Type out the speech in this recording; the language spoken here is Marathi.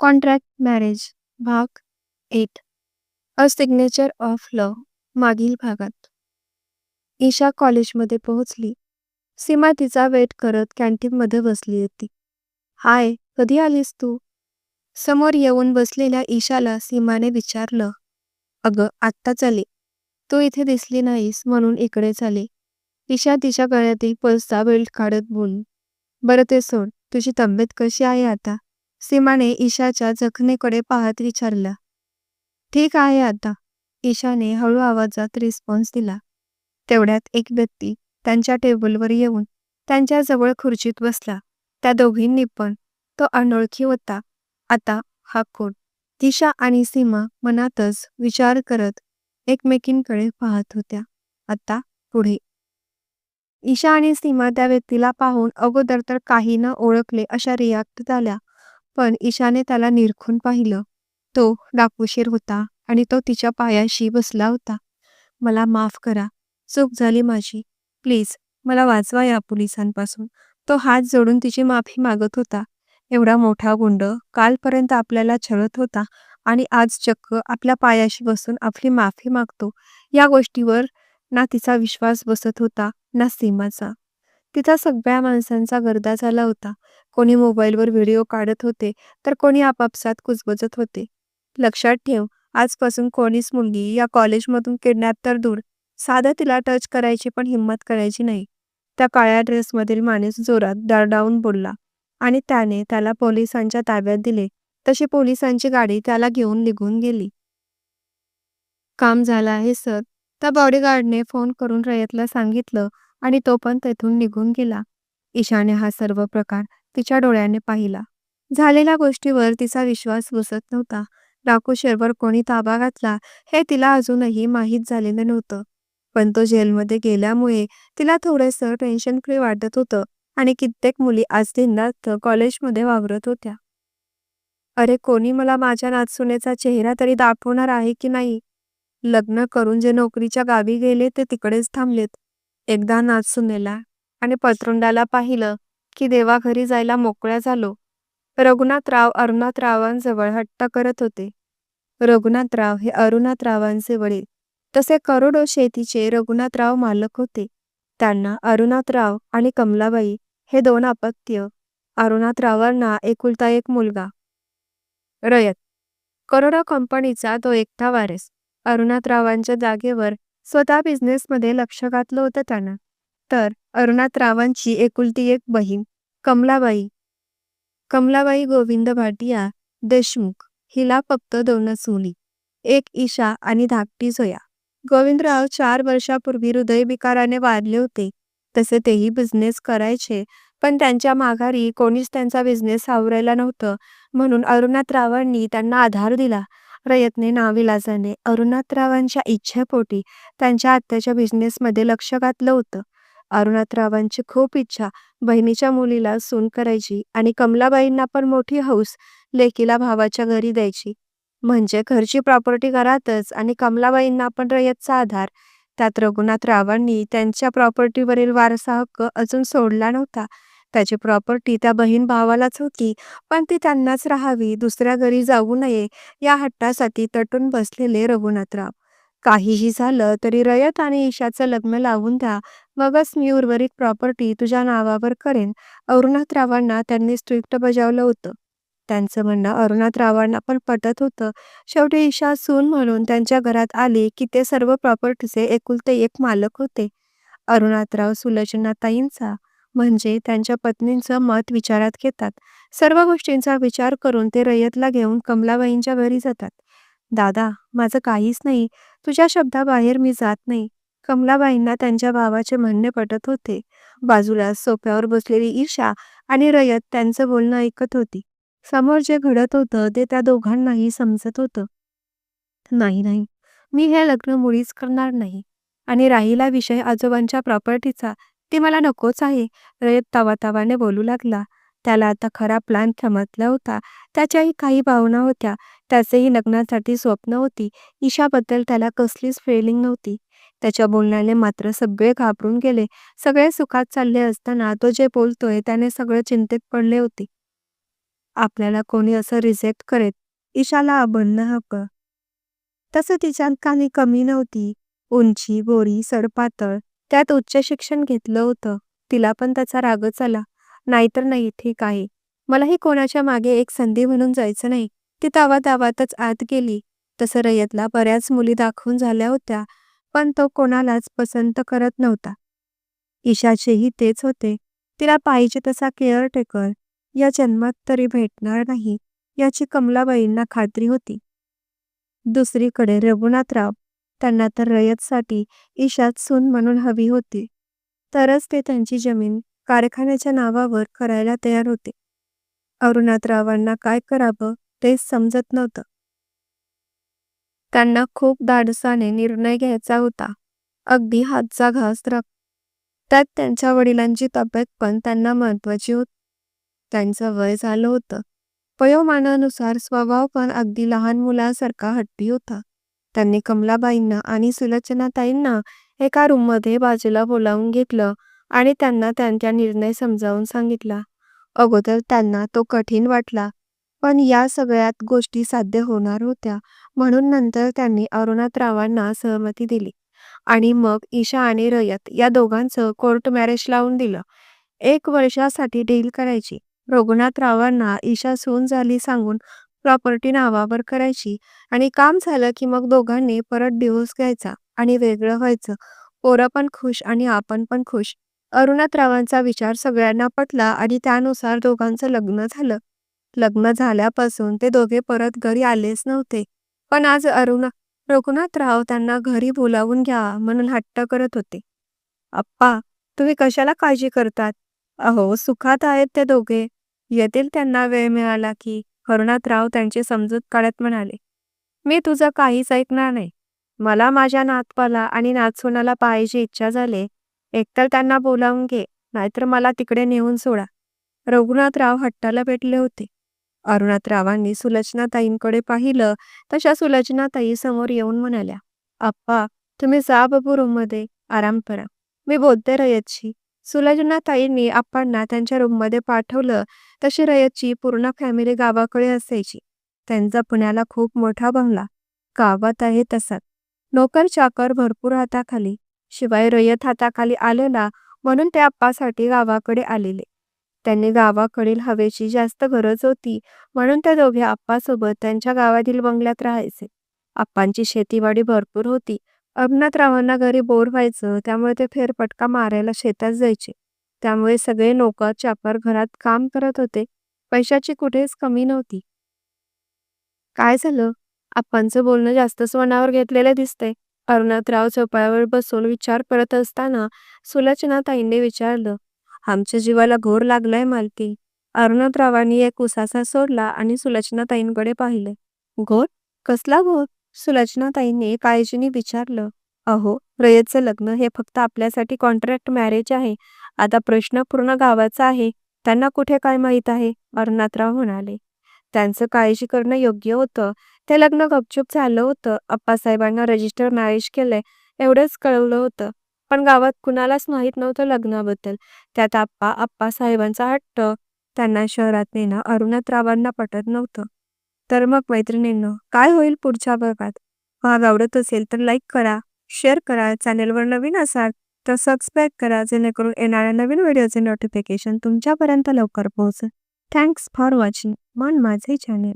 कॉन्ट्रॅक्ट मॅरेज भाग eight a signature of love मागील भागात. ईशा कॉलेजमध्ये पोहोचली. सीमा तिचा वेट करत कॅन्टीनमध्ये बसली होती. हाय कधी आलीस तू? समोर येऊन बसलेल्या ईशाला सीमाने विचारलं. अगं आत्ताच आले. तू इथे दिसली नाहीस म्हणून इकडेच आले. ईशा तिच्या गळ्यातील पल्सचा बेल्ट काढत बोलली. बरं ते सोड तुझी तब्येत कशी आहे आता? सीमाने ईशाच्या जखमेकडे पाहत विचारलं. ठीक आहे आता. ईशाने हळू आवाजात रिस्पॉन्स दिला. तेवढ्यात एक व्यक्ती त्यांच्या टेबलवर येऊन त्यांच्या जवळ खुर्चीत बसला. त्या दोघींनी पण. तो अनोळखी होता. आता हा कोण? दिशा आणि सीमा मनातच विचार करत एकमेकींकडे पाहत होत्या. आता पुढे. ईशा आणि सीमा त्या व्यक्तीला पाहून अगोदर तर काही न ओळखले अशा रिॲक्ट झाल्या. पण ईशाने त्याला निरखून पाहिलं. तो डाकुशीर होता आणि तो तिच्या पायाशी बसला होता. मला माफ करा. चूक झाली माझी. प्लीज मला वाचवा या पोलिसांपासून. तो हात जोडून तिची माफी मागत होता. एवढा मोठा गुंड कालपर्यंत आपल्याला छळत होता आणि आज चक्क आपल्या पायाशी बसून आपली माफी मागतो. या गोष्टीवर ना तिचा विश्वास बसत होता ना सीमाचा. तिचा सगळ्या माणसांचा गर्दा झाला होता. कोणी मोबाईलवर व्हिडिओ काढत होते तर कोणी आपापसात कुजबजत होते. लक्षात ठेव आजपासून कोणीच मुलगी या कॉलेजमधून किडनॅप तर दूर. साधं तिला टच करायची पण हिंमत करायची नाही. त्या काळ्या ड्रेसमधील माणूस जोरात दरडावून बोलला आणि त्याने त्याला पोलिसांच्या ताब्यात दिले. तशी पोलिसांची गाडी त्याला घेऊन निघून गेली. काम झालं आहे सर. त्या बॉडीगार्डने फोन करून रयतला सांगितलं आणि तो पण तेथून निघून गेला. ईशाने हा सर्व प्रकार तिच्या डोळ्याने पाहिला. झालेल्या गोष्टीवर तिचा विश्वास बसत नव्हता. डाकूशेरवर कोणी ताबा घातला हे तिला अजूनही माहीत झालेलं नव्हतं. पण तो जेलमध्ये गेल्यामुळे तिला थोडंसं टेन्शन फ्री वाटत होतं आणि कित्येक मुली आज दिनात कॉलेजमध्ये वावरत होत्या. अरे कोणी मला माझ्या नाचसुनेचा चेहरा तरी दाखवणार आहे की नाही? लग्न करून जे नोकरीच्या गावी गेले ते तिकडेच थांबलेत. एकदा नाचुनेला आणि पत्रुंडाला पाहिलं की देवा घरी जायला मोकळ्या झालो. रघुनाथराव अरुणाथरावांजवळ हट्ट करत होते. रघुनाथराव हे अरुणाथरावांचे वडील तसे करोडो शेतीचे रघुनाथराव मालक होते. त्यांना अरुणाथराव आणि कमलाबाई हे दोन अपत्य अरुणाथरावांना एकुलता एक मुलगा. रयत करोडो कंपनीचा तो एकटा वारस अरुणाथरावांच्या जागेवर स्वतः बिझनेसमध्ये लक्ष घातलं होतं त्यानं. तर अरुणाथरावांची एकुलती एक बहीण कमलाबाई. कमलाबाई गोविंद भाटिया देशमुख हिला फक्त दोनच मुली एक ईशा आणि धाकटी जोया गोविंदराव चार वर्षापूर्वी हृदयविकाराने वारले होते. तसे तेही बिझनेस करायचे पण त्यांच्या माघारी कोणीच त्यांचा बिझनेस सावरायला नव्हतं. म्हणून अरुणाथरावांनी त्यांना आधार दिला. प्रयत्ने नाविलाजाने अरुणाथरावांच्या इच्छेपोटी त्यांच्या आत्याच्या बिझनेसमध्ये लक्ष घातलं होतं. अरुणाथरावांची खूप इच्छा बहिणीच्या मुलीला सून करायची आणि कमलाबाईंना पण मोठी हौस लेकीला भावाच्या घरी द्यायची. म्हणजे घरची प्रॉपर्टी घरातच आणि कमलाबाईंना पण रयतचा आधार. त्यात रघुनाथरावांनी त्यांच्या प्रॉपर्टीवरील वारसा हक्क अजून सोडला नव्हता. त्याची प्रॉपर्टी त्या बहीण भावालाच होती. पण ती त्यांनाच राहावी दुसऱ्या घरी जाऊ नये या हट्टासाठी तटून बसलेले रघुनाथराव. काहीही झालं तरी रयत आणि ईशाचं लग्न लावून द्या. मगच मी उर्वरित प्रॉपर्टी तुझ्या नावावर करेन. अरुणाथरावांना त्यांनी स्ट्रिक्ट बजावलं होतं. त्यांचं म्हणणं अरुणाथरावांना पण पटत होतं. शेवटी ईशा सून म्हणून त्यांच्या घरात आली की ते सर्व प्रॉपर्टीचे एकुलते एक मालक होते. अरुणाथराव सुलचनाताईंचा म्हणजे त्यांच्या पत्नींचं मत विचारात घेतात. सर्व गोष्टींचा विचार करून ते रयतला घेऊन कमलाबाईंच्या घरी जातात. दादा माझं काहीच नाही. तुझ्या शब्दाबाहेर मी जात नाही. कमलाबाईंना त्यांच्या भावाचे म्हणणे पटत होते. बाजूला सोफ्यावर बसलेली ईशा आणि रयत त्यांचं बोलणं ऐकत होती. समोर जे घडत होतं ते त्या दोघांनाही समजत होतं. नाही नाही. मी हे लग्न मुळीच करणार नाही. आणि राहिला विषय आजोबांच्या प्रॉपर्टीचा ते मला नकोच आहे. रयत तवातावाने बोलू लागला. त्याला आता खरा प्लॅन समजला होता. त्याच्याही काही भावना होत्या. त्याचेही लग्नासाठी स्वप्न होती. ईशाबद्दल त्याला कसलीच फिलिंग नव्हती. त्याच्या बोलण्याने मात्र सगळे घाबरून गेले. सगळे सुखात चालले असताना तो जे बोलतोय त्याने सगळे चिंतेत पडले होते. आपल्याला कोणी असं रिजेक्ट करेत ईशाला बनणं हवं तसं तिच्यात काही कमी नव्हती. उंची गोरी सडपातळ त्यात उच्च शिक्षण घेतलं होतं. तिला पण त्याचा रागच आला. नाहीतर नाही ठीक आहे. मलाही कोणाच्या मागे एक संधी म्हणून जायचं नाही. ती तावा तावातच आत गेली. तसं रयतला बऱ्याच मुली दाखवून झाल्या होत्या पण तो कोणालाच पसंत करत नव्हता. ईशाचेही तेच होते. तिला पाहिजे तसा केअरटेकर. या जन्मात तरी भेटणार नाही याची कमलाबाईंना खात्री होती. दुसरीकडे रघुनाथराव त्यांना तर रयतसाठी ईशात सून म्हणून हवी होती. तरच ते त्यांची जमीन कारखान्याच्या नावावर करायला तयार होते. अरुणाथरावांना काय करावं तेच समजत नव्हतं. त्यांना खूप धाडसाने निर्णय घ्यायचा होता. अगदी हातचा घास रक त्यात त्यांच्या वडिलांची तब्येत पण त्यांना महत्वाची होती. त्यांचं वय झालं होतं. वयोमानानुसार स्वभाव पण अगदी लहान मुलासारखा हट्टी होता. त्यांनी कमलाबाईंना आणि सुलोचनाताईंना एका रूममध्ये बाजूला बोलावून घेतलं आणि त्यांना त्यांचा निर्णय समजावून सांगितला. अगोदर त्यांना तो कठीण वाटला पण या सगळ्यात गोष्टी साध्य होणार होत्या म्हणून नंतर त्यांनी अरुणाथरावांना सहमती दिली आणि मग ईशा आणि रयत या दोघांचं कोर्ट मॅरेज लावून दिलं. एक वर्षासाठी डील करायची. रघुनाथरावांना ईशा सून झाली सांगून प्रॉपर्टी नावावर करायची आणि काम झालं की मग दोघांनी परत डिव्होर्स घ्यायचा आणि वेगळं व्हायचं. पोरं पण खुश आणि आपण पण खुश. अरुणाथरावांचा विचार सगळ्यांना पटला आणि त्यानुसार दोघांचं लग्न झालं. लग्न झाल्यापासून ते दोघे परत घरी आलेच नव्हते. पण आज अरुण रघुनाथराव त्यांना घरी बोलावून घ्या म्हणून हट्ट करत होते. अप्पा तुम्ही कशाला काळजी करतात? अहो सुखात आहेत ते दोघे. येतील त्यांना वेळ मिळाला की करुणाथराव त्यांची समजूत काढत म्हणाले मी तुझं काहीच ऐकणार नाही. मला माझ्या नातपाला आणि नातसुनाला पाहायची इच्छा झाली. एकतर त्यांना बोलावून घे नाहीतर मला तिकडे नेऊन सोडा. रघुनाथराव हट्टाला भेटले होते. अरुणाथरावांनी सुलचनाताईंकडे पाहिलं तशा सुलचनाताई समोर येऊन म्हणाल्या आप्पा तुम्ही जा बबू रूममध्ये आराम करा. मी बोलते रयतशी. सुलचनाताईंनी आप्पांना त्यांच्या रूममध्ये पाठवलं तशी रयतची पूर्ण फॅमिली गावाकडे असायची. त्यांचा पुण्याला खूप मोठा बंगला. गावात आहे तसाच. नोकर चाकर भरपूर हाताखाली. शिवाय रयत हाताखाली आलेला म्हणून ते आप्पासाठी गावाकडे आलेले. त्यांनी गावाकडील हवेची जास्त गरज होती म्हणून त्या दोघे आप्पासोबत त्यांच्या गावातील बंगल्यात राहायचे. आप्पांची शेतीवाडी भरपूर होती अरुणाथरावांना घरी बोर व्हायचं त्यामुळे ते फेरफटका मारायला शेतात जायचे. त्यामुळे सगळे नोकर चाकर घरात काम करत होते. पैशाची कुठेच कमी नव्हती. काय झालं? आप्पांचं बोलणं जास्तच मनावर घेतलेलं दिसतंय. अरुणातराव चौपाळ्यावर बसून विचार करत असताना सुलचनाताईंनी विचारलं आमच्या जीवाला घोर लागलाय मालकी अरुणातरावांनी एक उसासा सोडला आणि सुलचनाताईंकडे पाहिले घोर? कसला घोर? सुलचनाताईंनी काळजीने विचारलं अहो रयतचं लग्न हे फक्त आपल्यासाठी कॉन्ट्रॅक्ट मॅरेज आहे. आता प्रश्न पूर्ण गावाचा आहे. त्यांना कुठे काय माहीत आहे? अरुणाथराव म्हणाले. त्यांचं काळजी करणं योग्य होतं. ते लग्न गपचूप झालं होतं. अप्पासाहेबांना रजिस्टर मॅरेज केलंय. एवढंच कळवलं होतं. पण गावात कुणालाच माहीत नव्हतं लग्नाबद्दल. त्यात आप्पा आप्पासाहेबांचा हट्ट. त्यांना शहरात नेणं अरुणाथरावांना पटत नव्हतं. तर मग मैत्रिणींनो काय होईल पुढच्या भागात? भाग आवडत असेल तर लाईक करा शेअर करा चॅनेलवर नवीन असाल तर सबस्क्राईब करा जेणेकरून येणाऱ्या नवीन व्हिडिओचे नोटिफिकेशन तुमच्यापर्यंत लवकर पोहोचेल. थँक्स फॉर वॉचिंग मन माझे चॅनेल